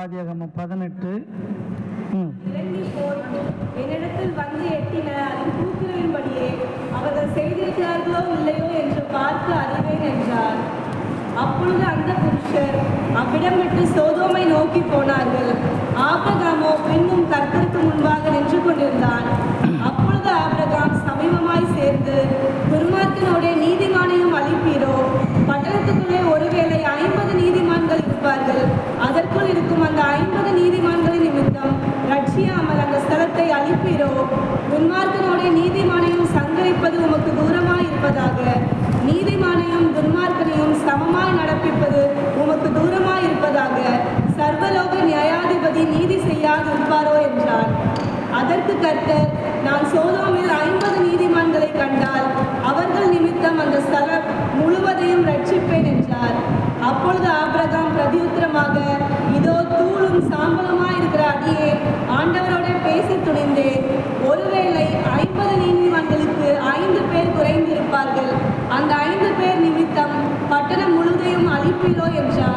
ஆதியாகமம் பதினெட்டு. என்னிடத்தில் வந்து எட்டின அதன் கூக்குரலின்படியே அவர்கள் செய்திருக்கிறார்களோ இல்லையோ என்று பார்த்து அறிவேன் என்றார். அப்பொழுது அந்த புருஷர் அவ்விடம் விட்டு சோதோமை நோக்கி போனார்கள். ஆபகாமோ பின்னும் கர்த்தருக்கு முன்பாக நின்று கொண்டிருந்தான் அப்பொழுது ஆபிரகாம் சமீபமாய் சேர்ந்து துர்மார்க்கனோட நீதிமானையும் அழிப்பீரோ பட்டணத்துக்குள்ளே ஒருவேளை ஐம்பது நீதிமான்கள் இருப்பார்கள் அதற்குள் இருக்கும் அந்த ஐம்பது நீதிமான்களின் நிமித்தம் ரட்சியாமல் அந்த ஸ்தலத்தை அழிப்பீரோ துன்மார்க்கனோட நீதிமானையும் சங்கரிப்பது உமக்கு தூரமாய் இருப்பதாக. நீதிமானையும் துன்மார்க்கனையும் சமமாய் நடப்பிப்பது உமக்கு தூரமாய் இருப்பதாக. சர்வலோக நியாயாதிபதி நீதி செய்யாது இருப்பாரோ என்றார் அதற்கு கர்த்தர் நான் சோதோமில் ஐம்பது நீதிமான்களை கண்டால் அவர்கள் நிமித்தம் அந்த ஸ்தலம் முழுவதையும் ரட்சிப்பேன் என்றார். அப்பொழுது ஆபிரகாம் பிரதியுத்திரமாக இதோ தூளும் சாம்பலுமாய் இருக்கிற அடியே பேசி துணிந்தேன் ஒருவேளை ஐம்பது நீதிமன்றங்களுக்கு ஐந்து பேர் குறைந்திருப்பார்கள். அந்த ஐந்து பேர் நிமித்தம் பட்டணம் முழுதையும் அழிப்பீரோ என்றார்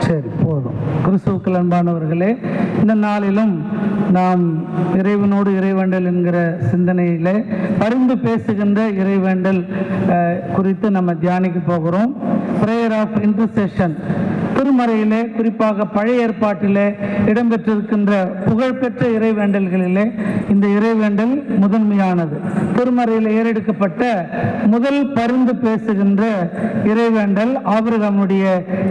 சரி போதும். கிறிஸ்துவுக்கள் அன்பானவர்களே இந்த நாளிலும் நாம் இறைவனோடு இறைவேண்டல் என்கிற சிந்தனையிலே பரிந்து பேசுகின்ற இறைவேண்டல் அஹ், குறித்து நம்ம தியானிக்க போகிறோம். ப்ரேயர் ஆஃப் இன்டர்செஷன் திருமறையிலே குறிப்பாக பழைய ஏற்பாட்டிலே இடம்பெற்றிருக்கின்ற புகழ்பெற்ற இறைவேண்டல்களிலே இந்த இறைவேண்டல் முதன்மையானது. திருமறையில் ஏறெடுக்கப்பட்ட முதல் பருந்து பேசுகின்ற இறைவேண்டல் ஆபிரகாமுடைய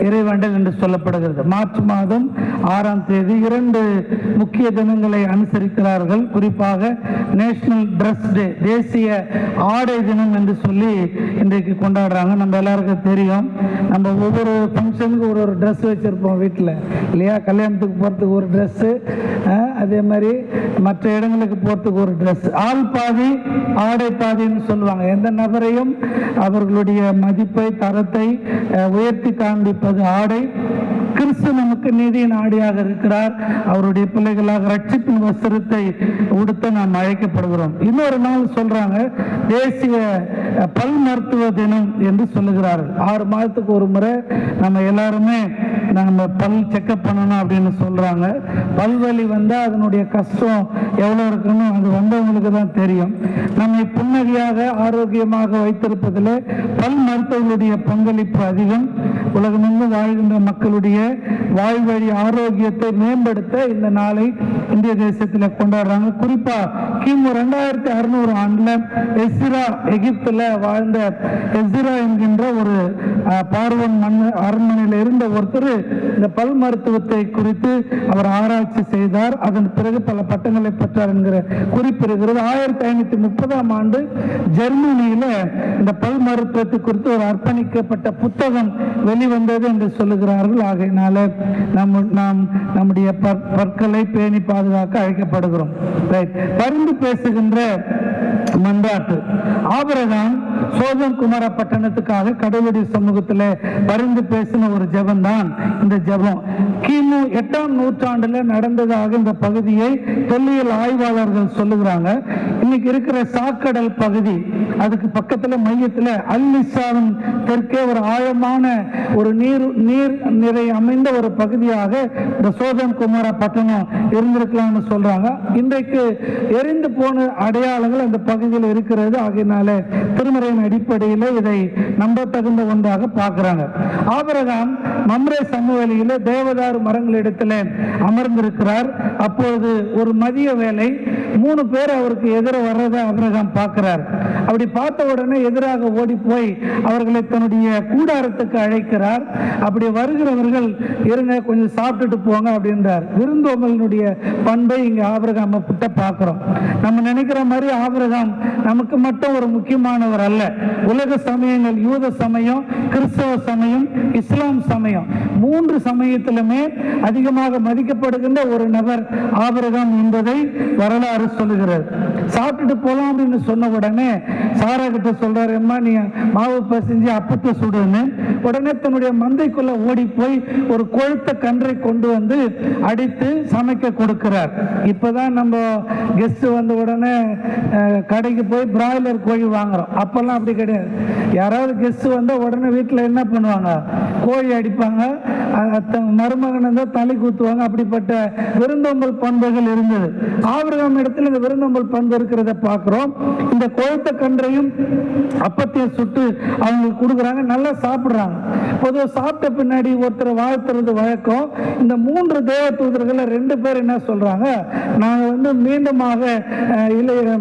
இறைவேண்டல் என்று சொல்லப்படுகிறது. மார்ச் மாதம் ஆறாம் தேதி இரண்டு முக்கிய தினங்களை அனுசரிக்கிறார்கள். குறிப்பாக நேஷனல் ட்ரெஸ் டே தேசிய ஆடை தினம் என்று சொல்லி இன்றைக்கு கொண்டாடுறாங்க. நம்ம எல்லாருக்கும் தெரியும். நம்ம ஒவ்வொரு ஃபங்க்ஷனுக்கு ஒரு ஒரு ட்ரெஸ் வச்சுருப்போம் வீட்டில் இல்லையா? கல்யாணத்துக்கு போகிறதுக்கு ஒரு ட்ரெஸ்ஸு அதே மாதிரி மற்ற இடங்களுக்கு போகிறதுக்கு ஒரு ட்ரெஸ் ஆள் பாதி ஆடை பாதின்னு சொல்லுவாங்க. எந்த நபரையும் அவர்களுடைய மதிப்பை தரத்தை உயர்த்தி காண்பிப்பது ஆடை. கிறிஸ்து நமக்கு நீதியின் ஆடியாக இருக்கிறார். அவருடைய பிள்ளைகளாக ரட்சிப்பின் வஸ்திரத்தை உடுத்த நாம் அழைக்கப்படுகிறோம். இன்னொரு நாள் சொல்றாங்க தேசிய பல் மருத்துவ தினம் என்று சொல்லுகிறார்கள். ஆறு மாதத்துக்கு ஒரு முறை நம்ம எல்லாருமே நம்ம பல் செக்கப் பண்ணணும் அப்படின்னு சொல்றாங்க. பல்வலி வந்தால் அதனுடைய கஷ்டம் எவ்வளவு இருக்குன்னு அது வந்தவங்களுக்கு தான் தெரியும். நம்மை புன்னகையாக ஆரோக்கியமாக வைத்திருப்பதில் பல் மருத்துவர்களுடைய பங்களிப்பு அதிகம். உலகமெங்கும் வாழ்கின்ற மக்களுடைய வாய்வழி ஆரோக்கியத்தை மேம்படுத்த இந்த நாளை இந்திய தேசத்தில் கொண்டாடுறாங்க. குறிப்பா கிமு ரெண்டாயிரத்தி அறுநூறு ஆண்டுல எஸ்ரா எகிப்துல வாழ்ந்த எஸ்ரா என்கின்ற ஒரு பார்வன் மண் அரண்மனையில் இருந்த ஒருத்தர் இந்த பல் மருத்துவத்தை குறித்து அவர் ஆராய்ச்சி செய்தார். அதன் பிறகு பல பட்டங்களை பெற்றார் என்கிற குறிப்பு இருக்கிறது. ஆயிரத்தி ஐநூத்தி முப்பதாம் ஆண்டு ஜெர்மனியில இந்த பல் மருத்துவத்தை குறித்து ஒரு அர்ப்பணிக்கப்பட்ட புத்தகம் வெளிவந்தது என்று சொல்லுகிறார்கள். ஆகையினால நம்ம நாம் நம்முடைய பற்களை பேணி பாதுகாக்க அழைக்கப்படுகிறோம். ரைட் பரிந்து பேசுகின்ற மன்றாட்டு. ஆபிரகாம் சோதன் குமார பட்டணத்துக்காக கடவுளுடைய சமூகத்தில் பரிந்து பேசின ஒரு ஜபம் தான் இந்த ஜபம். கிமு எட்டாம் நூற்றாண்டுல நடந்ததாக இந்த பகுதியை தொல்லியல் ஆய்வாளர்கள் சொல்லுகிறாங்க. இன்னைக்கு இருக்கிற சாக்கடல் பகுதி அதுக்கு பக்கத்தில் மையத்தில் அல்லிசாவின் தெற்கே ஒரு ஆழமான ஒரு நீர் நீர் நிறை அமைந்த ஒரு பகுதியாக இந்த சோதம் குமார பட்டணம் இருந்திருக்கலாம்னு சொல்றாங்க. இன்றைக்கு எரிந்து போன அடையாளங்கள் அந்த பகுதியில் இருக்கிறது. ஆகையினால திருமறையின் அடிப்படையில் இதை நம்பத்தகுந்த ஒன்றாக பார்க்கிறாங்க. ஆபிரகாம் மம்ரே சமவெளியில தேவதாரு மரங்களிடத்துல அமர்ந்திருக்கிறார். அப்பொழுது ஒரு மதிய வேலை மூணு பேர் அவருக்கு எதிர வர்றதை ஆபிரகாம் பார்க்கிறார். அப்படி பார்த்த உடனே எதிராக ஓடி போய் அவர்களை தன்னுடைய கூடாரத்துக்கு அழைக்கிறார். அப்படி வருகிறவர்கள் இருங்க கொஞ்சம் சாப்பிட்டுட்டு போங்க அப்படின்றார். விருந்தோம்பலினுடைய பண்பை இங்கே ஆபிரகாம புட்ட பார்க்குறோம். நம்ம நினைக்கிற மாதிரி ஆபிரகாம் நமக்கு மட்டும் ஒரு முக்கியமானவர் அல்ல. உலக சமயங்கள் யூத சமயம் கிறிஸ்தவ சமயம் இஸ்லாம் சமயம் மூன்று சமயத்திலுமே அதிகமாக மதிக்கப்படுகின்ற ஒரு நபர் ஆபிரகாம் என்பதை வரலாறு சொல்லுகிறது. சாப்பிட்டுட்டு போகலாம் அப்படின்னு சொன்ன உடனே சாரா கிட்ட சொல்றாரு அம்மா நீ மாவு பசிஞ்சு அப்பத்தை சுடுன்னு. உடனே தன்னுடைய மந்தைக்குள்ள ஓடி போய் ஒரு கொழுத்த கன்றை கொண்டு வந்து அடித்து சமைக்க கொடுக்கிறார். இப்பதான் நம்ம கெஸ்ட் வந்த உடனே கடைக்கு போய் பிராய்லர் கோழி வாங்குறோம். அப்பெல்லாம் அப்படி கிடையாது. யாராவது கெஸ்ட் வந்தா உடனே வீட்டில் என்ன பண்ணுவாங்க? கோழி அடிப்பாங்க. மருமகன் இருந்தால் தலை குத்துவாங்க. அப்படிப்பட்ட விருந்தோம்பல் பண்புகள் இருந்தது. ஆபிரகாம் இடத்துல இந்த விருந்தோம்பல் பண்பு இருக்கிறத பார்க்குறோம். இந்த கொழுத்த கன்றையும் அப்பத்தையும் சுட்டு அவங்களுக்கு கொடுக்குறாங்க. நல்லா சாப்பிடுறாங்க. பொதுவாக சாப்பிட்ட பின்னாடி ஒருத்தர் வாழ்த்துறது வழக்கம். இந்த மூன்று தேவ தூதர்களை ரெண்டு பேர் என்ன சொல்றாங்க? நாங்கள் வந்து மீண்டுமாக இளைய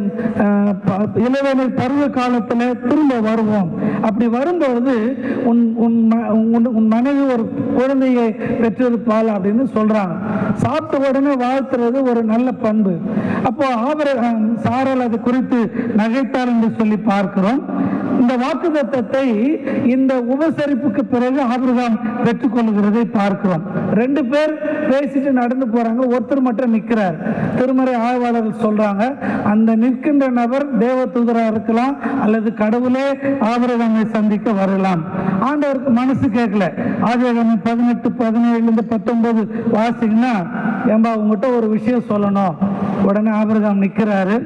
இளவேனில் பருவ காலத்துல திரும்ப வருவோம். அப்படி வரும்பொழுது உன் உன் ம- உன் உன் மனைவி ஒரு குழந்தையை பெற்றிருப்பாள் அப்படின்னு சொல்றாங்க. சாப்பிட்ட உடனே வாழ்த்துறது ஒரு நல்ல பண்பு. அப்போ ஆபர சாரல் அது குறித்து நகைத்தார் என்று சொல்லி பார்க்கிறோம். இந்த வாக்குத்தத்தத்தை இந்த உபசரிப்புக்கு பிறகு ஆபிரகாம் பெற்றுக்கொள்கிறதை பார்க்கிறோம். ரெண்டு பேர் பேசிட்டு நடந்து போறாங்க. ஒருத்தர் மட்டும் நிற்கிறார் திருமறை ஆய்வாளர்கள் சொல்றாங்க அந்த நிற்கின்ற நபர் தேவ தூதராக இருக்கலாம் அல்லது கடவுளே ஆபிரகாமை சந்திக்க வரலாம். ஆண்டவருக்கு மனசு கேட்கல. ஆதிரகம் பதினெட்டு பதினேழுல இருந்து பத்தொன்பது வாசிங்கன்னா ஏம்பா உங்ககிட்ட ஒரு விஷயம் சொல்லணும். உடனே ஆபிரகாம் நிற்கிறாரு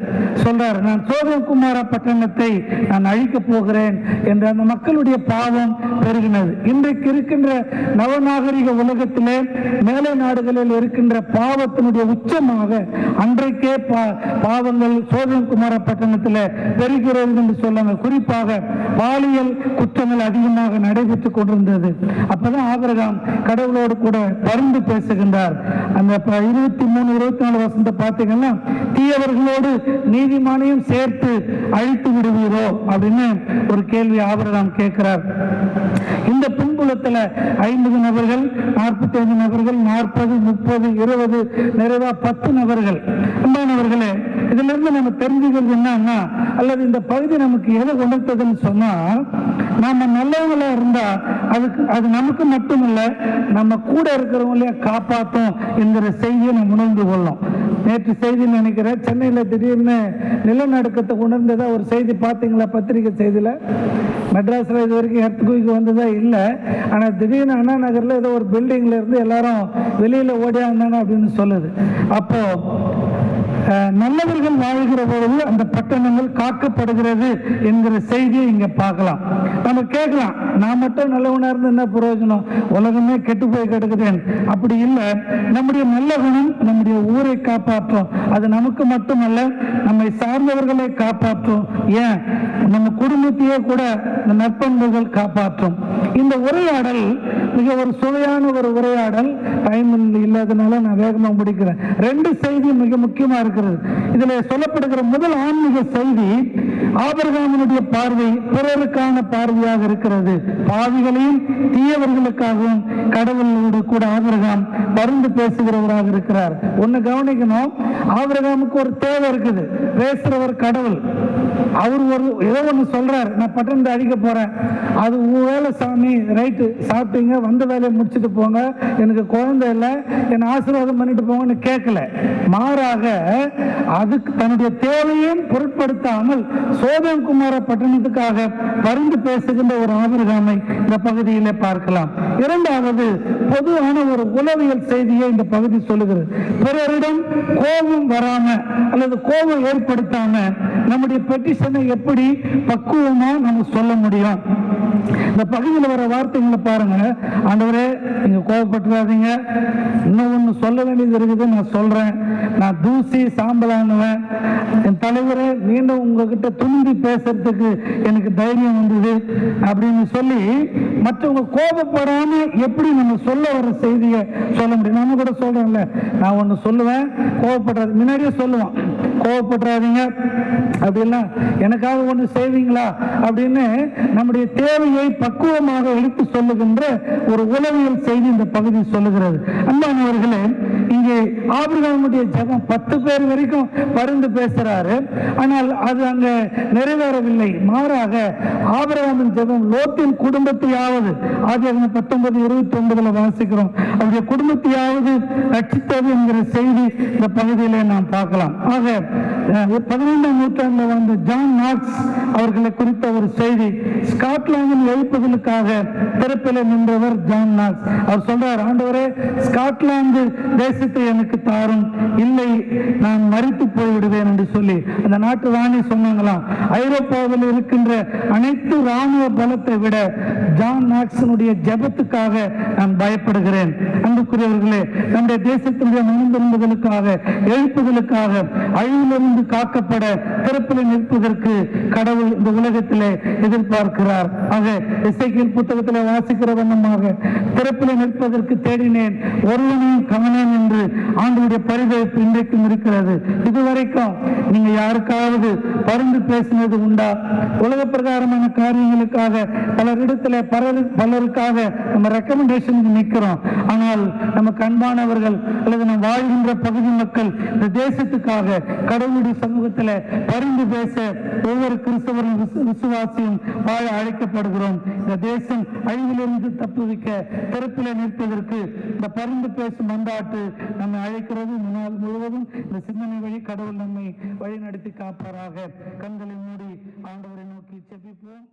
சொல்றார் நான் சோதகுமார பட்டணத்தை நான் அழிக்கப் போகிறேன் என்று அந்த மக்களுடைய பாவம் பெருகினது. இன்றைக்கு இருக்கின்ற நவநாகரிக உலகத்திலே மேலை நாடுகளில் இருக்கின்ற பாவத்தினுடைய உச்சமாக அன்றைக்கே பாவங்கள் சோதகுமார பட்டணத்தில் பெருகிறது என்று சொல்லாங்க குறிப்பாக பாலியல் குற்றங்கள் அதிகமாக நடைபெற்றுக் கொண்டிருந்தது. அப்பதான் ஆபிரகாம் கடவுளோடு கூட பருந்து பேசுகின்றார். அந்த இருபத்தி மூணு இருபத்தி நாலு வசந்த பார்த்தீங்கன்னா தீயவர்களோடு நீதிமானையும் சேர்த்து அழித்து விடுவீரோ அப்படின்னு ஒரு கேள்வி ஆபரதாம் கேட்கிறார். இந்த பின்புலத்துல ஐம்பது நபர்கள் நாற்பத்தி ஐந்து நபர்கள் நாற்பது முப்பது இருபது நிறைவா பத்து நபர்கள். அன்பானவர்களே இதுல இருந்து நம்ம தெரிஞ்சுக்கிறது என்னன்னா அல்லது இந்த பகுதி நமக்கு எதை உணர்த்ததுன்னு சொன்னால் நாம நல்லவங்களா இருந்தா அதுக்கு அது நமக்கு மட்டுமல்ல நம்ம கூட இருக்கிறவங்களே காப்பாற்றும் என்கிற செய்தியை நம்ம உணர்ந்து கொள்ளும் நேற்று செய்தி நினைக்கிறேன் சென்னையில் திடீர்னு நிலநடுக்கத்தை உணர்ந்ததாக ஒரு செய்தி பார்த்தீங்களா பத்திரிகை செய்தியில்? மெட்ராஸில் இது வரைக்கும் எர்த்குவிக்கு வந்ததா? இல்லை. ஆனால் திடீர்னு அண்ணா நகரில் ஏதோ ஒரு பில்டிங்கில் இருந்து எல்லாரும் வெளியில் ஓடியாந்தாங்க அப்படின்னு சொல்லுது. அப்போ நல்லவர்கள் வாழ்கிற பொழுது அந்த பட்டணங்கள் காக்கப்படுகிறது என்கிற செய்தியை இங்க பார்க்கலாம். நம்ம கேட்கலாம் நான் மட்டும் நல்லவனா இருந்து என்ன பிரயோஜனம்? உலகமே கெட்டு போய் கிடக்குதேன். அப்படி இல்லை நம்முடைய நல்ல குணம் நம்முடைய ஊரை காப்பாற்றும். அது நமக்கு மட்டுமல்ல நம்மை சார்ந்தவர்களை காப்பாற்றும். ஏன்? நம்ம குடும்பத்தையே கூட இந்த நற்பண்புகள் காப்பாற்றும். இந்த உரையாடல் மிக ஒரு சுவையான ஒரு உரையாடல். டைம் இல்லாதனால நான் வேகமாக முடிக்கிறேன். ரெண்டு செய்தி மிக முக்கியமாக இருக்கிறது. இதுல சொல்லப்படுகிற முதல் ஆன்மீக செய்தி ஆபரகாமனுடைய பார்வை பிறருக்கான பார்வையாக இருக்கிறது. பாவிகளையும் தீயவர்களுக்காகவும் கடவுளோடு கூட ஆபரகாம் பருந்து பேசுகிறவராக இருக்கிறார். ஒன்னு கவனிக்கணும் ஆபரகாமுக்கு ஒரு தேவை இருக்குது. பேசுறவர் கடவுள். அவர் ஒரு ஏதோ ஒன்று சொல்றார். நான் பட்டணத்தை அழிக்க போறேன். அது உன் வேலை சாமி ரைட்டு சாப்பிட்டீங்க வந்த வேலையை முடிச்சுட்டு போங்க. எனக்கு குழந்தை இல்லை என்னை ஆசீர்வாதம் பண்ணிட்டு போங்கன்னு கேட்கல. மாறாக அதுக்கு தன்னுடைய தேவையும் பொருட்படுத்தாமல் சோதம் குமார பட்டணத்துக்காக பரிந்து பேசுகின்ற ஒரு ஆபிரகாமை இந்த பகுதியிலே பார்க்கலாம். இரண்டாவது பொதுவான ஒரு உளவியல் செய்தியை இந்த பகுதி சொல்லுகிறது. பிறரிடம் கோபம் வராம அல்லது கோபம் ஏற்படுத்தாம நம்முடைய பெட்டிஷனை எப்படி பக்குவமா நம்ம சொல்ல முடியும்? இந்த பகுதியில் வர வார்த்தைகளை பாருங்க. ஆண்டவரே நீங்க கோபப்பட்டுறாதீங்க. இன்னும் ஒன்று சொல்ல வேண்டியது இருக்குது நான் சொல்றேன். நான் தூசி சாம்பலானுவேன். என் தலைவரே மீண்டும் உங்ககிட்ட துணிந்து பேசுறதுக்கு எனக்கு தைரியம் வந்தது அப்படின்னு சொல்லி மற்றவங்க கோபப்படாம எப்படி நம்ம சொல்ல வர செய்தியை சொல்ல முடியும்? நம்ம கூட சொல்றோம்ல நான் ஒன்று சொல்லுவேன் கோபப்படுறது முன்னாடியே சொல்லுவோம் கோபப்படுறாதீங்க அப்படின்னா எனக்காக ஒன்று செய்வீங்களா? அப்படின்னு நம்முடைய தேவையை பக்குவமாக எடுத்து சொல்லுகின்ற ஒரு உளவியல் செய்தி இந்த பகுதி சொல்லுகிறது. அன்பானவர்களே இங்கே ஆபிரகாமுடைய ஜபம் பத்து பேர் வரைக்கும் பருந்து பேசுறாரு. ஆனால் அது அங்க நிறைவேறவில்லை. மாறாக ஆபிரகாமின் ஜபம் லோத்தின் குடும்பத்தையாவது ஆதியாகமம் பத்தொன்பது இருபத்தி ஒன்பதுல வாசிக்கிறோம். அவருடைய குடும்பத்தையாவது ரட்சித்தது என்கிற செய்தி இந்த பகுதியிலே நாம் பார்க்கலாம். ஆக பதினைந்தாம் பதினைந்தாம் நூற்றாண்டுல வாழ்ந்த ஜான் மார்க்ஸ் அவர்களை குறித்த ஒரு செய்தி. ஸ்காட்லாந்தில் எழுப்புதலுக்காக பிறப்பில் நின்றவர் ஜான் மார்க்ஸ். அவர் சொல்றார் ஆண்டவரே ஸ்காட்லாந்து தேசத்தை எனக்கு தாரும். இல்லை நான் மறித்து போய்விடுவேன் என்று சொல்லி. அந்த நாட்டு ராணி சொன்னாங்களாம் ஐரோப்பாவில் இருக்கின்ற அனைத்து ராணுவ பலத்தை விட ஜான் மார்க்ஸனுடைய ஜபத்துக்காக நான் பயப்படுகிறேன். அன்புக்குரியவர்களே நம்முடைய தேசத்தினுடைய மனம் திரும்புதலுக்காக எழுப்புதலுக்காக அழிவிலிருந்து காக்கப்பட திறப்பில் நிற்பதற்கு கடவுள் இந்த உலகத்திலே எதிர்பார்க்கிறார். ஆக இசைக்கியல் புத்தகத்தில் வாசிக்கிற வண்ணமாக திறப்பில் நிற்பதற்கு தேடினேன் ஒருவனையும் கவனேன் என்று ஆண்டுடைய பரிதவிப்பு இன்றைக்கும் இருக்கிறது. இதுவரைக்கும் நீங்க யாருக்காவது பருந்து பேசினது உண்டா? உலக பிரகாரமான காரியங்களுக்காக பலரிடத்துல பலரு பலருக்காக நம்ம ரெக்கமெண்டேஷனுக்கு நிற்கிறோம். ஆனால் நமக்கு அன்பானவர்கள் அல்லது நம் வாழ்கின்ற பகுதி மக்கள் இந்த தேசத்துக்காக கடவுளுடைய சமூகத்தில் பரிந்து பேச ஒவ்வொரு கிறிஸ்தவரும் விசுவாசியும் வாழ அழைக்கப்படுகிறோம். இந்த தேசம் அழிவிலிருந்து தப்புவிக்க திறப்பில் நிற்பதற்கு இந்த பரிந்து பேசும் மந்தாட்டு நம்மை அழைக்கிறது. இந்த நாள் முழுவதும் இந்த சிந்தனை வழி கடவுள் நம்மை வழிநடத்தி காப்பாராக. கண்களை மூடி ஆண்டவரை நோக்கி செபிப்போம்